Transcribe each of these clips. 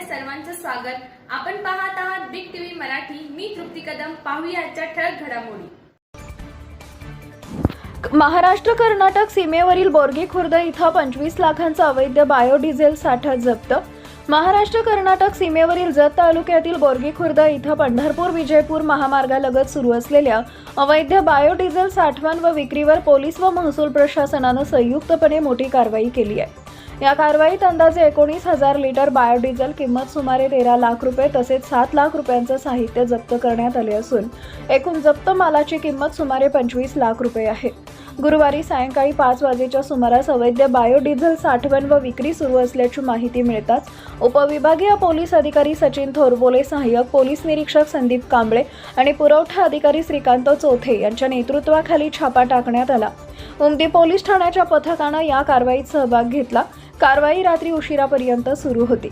सर्वांचं स्वागत. आपण पाहत आहात बिग टीव्ही मराठी. मी तृप्ती कदम. पाहूया आजच्या ठळक घडामोडी. महाराष्ट्र कर्नाटक सीमेवरील बोरगी खुर्द इथं पंचवीस लाखांचा अवैध बायोडिझेल साठा जप्त. महाराष्ट्र कर्नाटक सीमेवरील जत तालुक्यातील बोरगी खुर्द इथं पंढरपूर विजयपूर महामार्गालगत सुरू असलेल्या अवैध बायोडिझेल साठवण व विक्रीवर पोलीस व महसूल प्रशासनानं संयुक्तपणे मोठी कारवाई केली आहे. या कारवाईत अंदाजे एकोणीस हजार लिटर बायोडिझेल किंमत सुमारे तेरा लाख रुपये तसेच सात लाख रुपयांचं साहित्य जप्त करण्यात आले असून एकूण जप्त मालाची किंमत सुमारे पंचवीस लाख रुपये आहे. गुरुवारी सायंकाळी पाच वाजेच्या सुमारास अवैध बायोडिझेल साठवण व विक्री सुरू असल्याची माहिती मिळताच उपविभागीय पोलीस अधिकारी सचिन थोरबोले सहाय्यक पोलीस निरीक्षक संदीप कांबळे आणि पुरवठा अधिकारी श्रीकांत चौथे यांच्या नेतृत्वाखाली छापा टाकण्यात आला. उमदी पोलीस ठाण्याच्या पथकानं या कारवाईत सहभाग घेतला. कारवाई रात्री उशिरापर्यंत सुरू होती.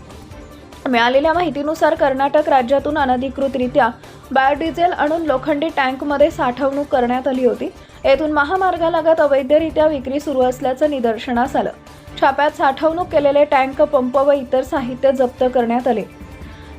मिळालेल्या माहितीनुसार कर्नाटक राज्यातून अनधिकृतरित्या बायोडिझेल आणून लोखंडी टँकमध्ये साठवणूक करण्यात आली होती. येथून महामार्गालगत अवैधरित्या विक्री सुरू असल्याचं निदर्शनास आलं. छाप्यात साठवणूक केलेले टँक पंप व इतर साहित्य जप्त करण्यात आले.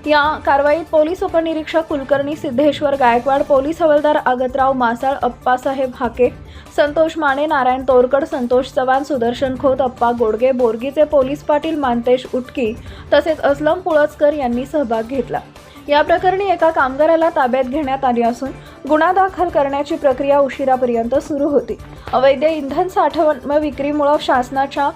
या कारवाईत पोलीस उपनिरीक्षक कुलकर्णी सिद्धेश्वर गायकवाड पोलीस हवालदार अगतराव मासाळ अप्पासाहेब हाके संतोष माने नारायण तोरकड संतोष चव्हाण सुदर्शन खोत अप्पा गोडगे बोरगीचे पोलीस पाटील मानतेश उटकी तसेच असलम पुळचकर यांनी सहभाग घेतला. या प्रकरणी एका कामगाराला ताब्यात घेण्यात आले असून गुन्हा दाखल करण्याची प्रक्रिया उशिरापर्यंत सुरू होती. अवैध इंधन साठवण व विक्रीमुळे शासनाच्या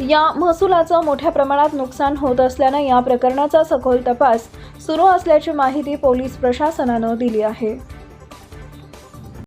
या महसुलाचं मोठ्या प्रमाणात नुकसान होत असल्यानं या प्रकरणाचा सखोल तपास सुरू असल्याची माहिती पोलीस प्रशासनानं दिली आहे.